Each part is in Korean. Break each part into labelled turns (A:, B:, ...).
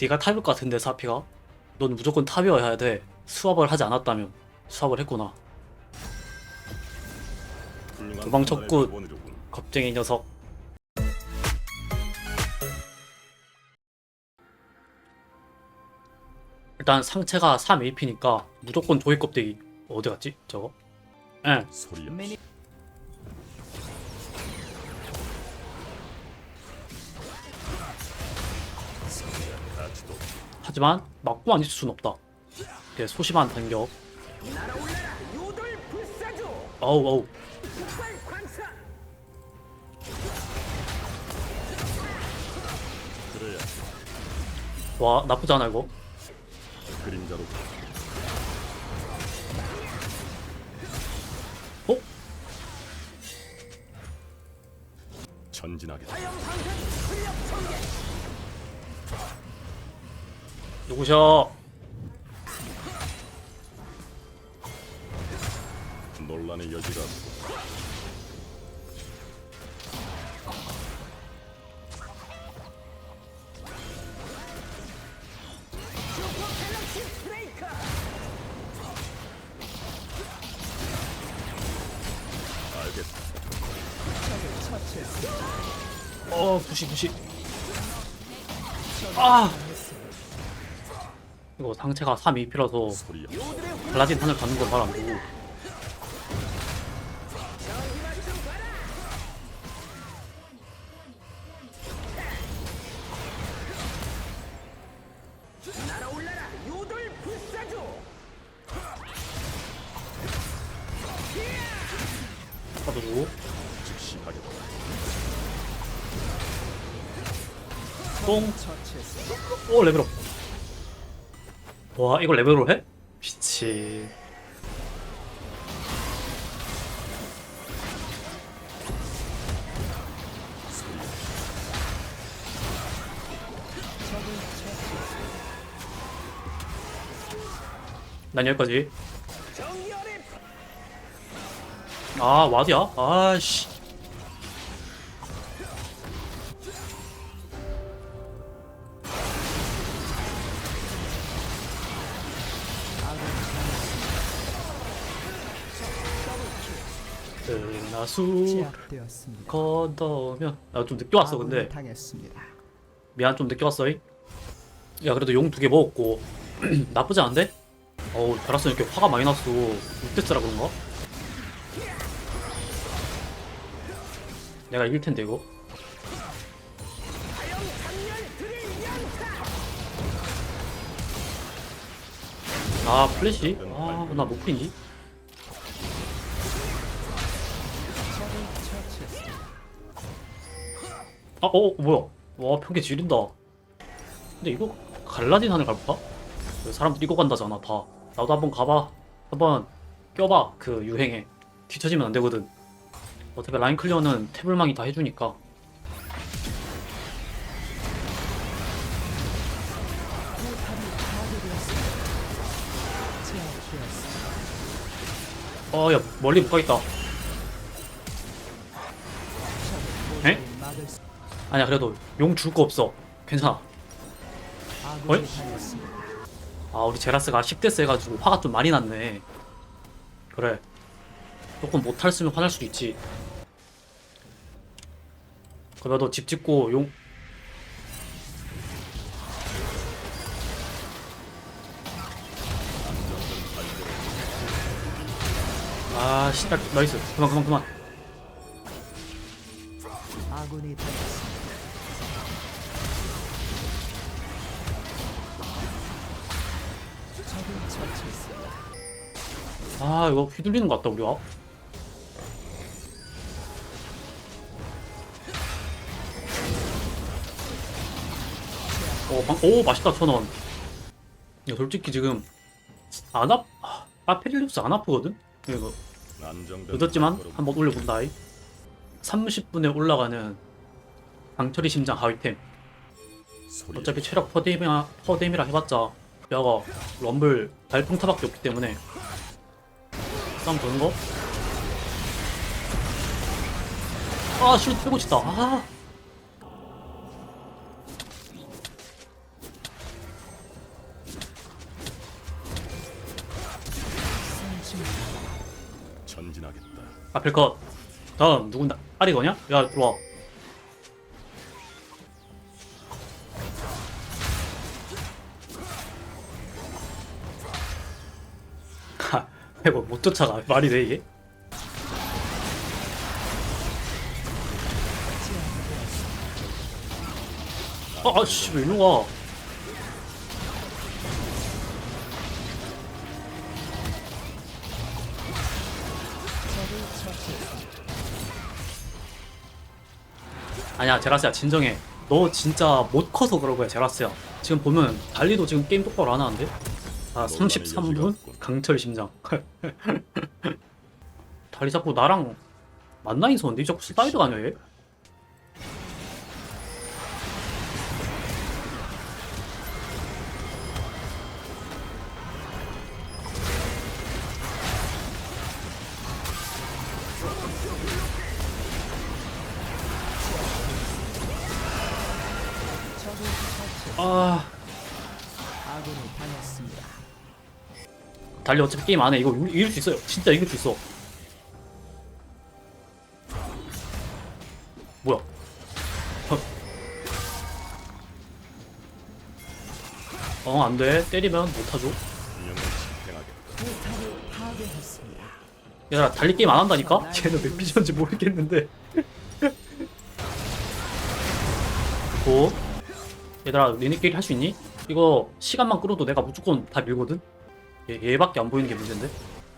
A: 네가 탑일 것 같은데 사피가? 넌 무조건 탑이어야 돼 수업을 하지 않았다면 수업을 했구나 도망쳤군. 겁쟁이 녀석 일단 상체가 3AP니까 무조건 조이 껍데기 어디 갔지 저거? 예
B: 소리야.
A: 하지만 안 있을 순 없다 이렇게 소심한
C: 불사조
A: 어우 어우 와 나쁘지 않아 이거
B: 그림자로
A: 어?
B: 전진하게.
A: 누구셔
B: 논란의 여지가 알겠다.
A: 어 부시 부시 아 이거 상체가 3AP라서
B: 소리야.
A: 갈라진 탄을 가는 건 말안 되고
C: 저기만 좀 봐라 날아올라라 요돌 불사조
A: 빠져주고
B: 즉시 하겠다.
A: 똥오 레벨업 와 이걸 레벨로 해? 미치 난 여기까지 아 와드야? 아씨 은하수
D: 제압되었습니다.
A: 걷어면 나좀 늦게 왔어 근데
D: 당했습니다.
A: 미안 좀 늦게 왔어 이. 야 그래도 용 두 개 먹었고 나쁘지 않은데? 어우 베라스 이렇게 화가 많이 났어 6대스라 그런가? 내가 이길 텐데 이거 아 플래시? 아나 못풀인 아, 어, 어, 뭐야? 와, 평계 지린다. 근데 이거 갈라딘 하늘? 그 사람들 이거 간다잖아, 다. 나도 한번 가봐. 한번 껴봐, 그 유행에. 뒤처지면 안 되거든. 어차피 라인 클리어는 태블망이 다 해주니까. 어, 야, 멀리 못 가겠다. 에? 아니야, 그래도 용 줄 거 없어. 괜찮아.
D: 아군이
A: 어이? 아 우리 제라스가 10대스 해가지고 화가 좀 많이 났네 그래 조금 못할으면 화날 수도 있지 그래도 집 짓고 용 아, 씨, 딱, 나이스. 그만, 그만, 그만.
D: 아군이
A: 아, 이거 휘둘리는 것 같다, 우리가. 오, 방, 오 맛있다, 천 원. 야, 솔직히 지금, 안 아, 아, 아페릴리우스 안 아프거든? 이거, 늦었지만, 한번 올려본다, 이. 30분에 올라가는 강철이 심장 하위템. 어차피 체력 퍼뎀이라, 퍼뎀이라 해봤자, 야가 럼블 달풍타밖에 없기 때문에 싸움 거는 거? 아, 슛 빼고 치다. 아. 전진하겠다. 아, 앞에 컷. 다음 누군다? 아리거냐? 야, 들어와. 하 이거 못 쫓아가. 말이 돼 이게? 아, 아씨 왜 이리 와 아니야 제라스야 진정해. 너 진짜 못 커서 그런 거야 제라스야. 지금 보면 달리도 지금 게임 똑바로 안 하는데? 아
B: 논란의
A: 33분?
B: 여지가 없군.
A: 강철 심장 달리 자꾸 나랑 만나 있었는데 자꾸 사이드 가냐 얘? 아
D: 아군이 당했습니다.
A: 달리 어차피 게임 안 해. 이거 이- 이길 수 있어요. 진짜 이길 수 있어. 뭐야? 어, 안 돼. 때리면 못하죠. 얘들아, 달리 게임 안 한다니까? 걔는 왜 삐졌는지 모르겠는데. 고. 얘들아, 니네끼리 할 수 있니? 이거 시간만 끌어도 내가 무조건 다 밀거든? 얘, 얘밖에 안 보이는 게 문제인데?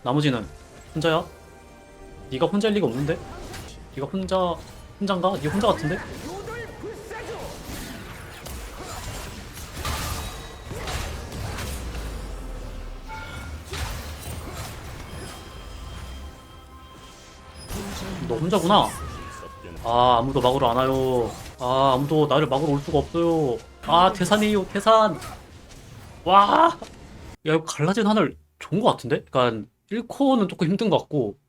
A: 나머지는 혼자야? 네가 혼자일 리가 없는데? 네가 혼자, 혼자인가? 네 혼자 같은데? 너 혼자구나? 아 아무도 막으러 안 와요 아 아무도 나를 막으러 올 수가 없어요 아 태산이에요 태산 와 야 갈라진 하늘 좋은 것 같은데? 그니까 1코어는 조금 힘든 것 같고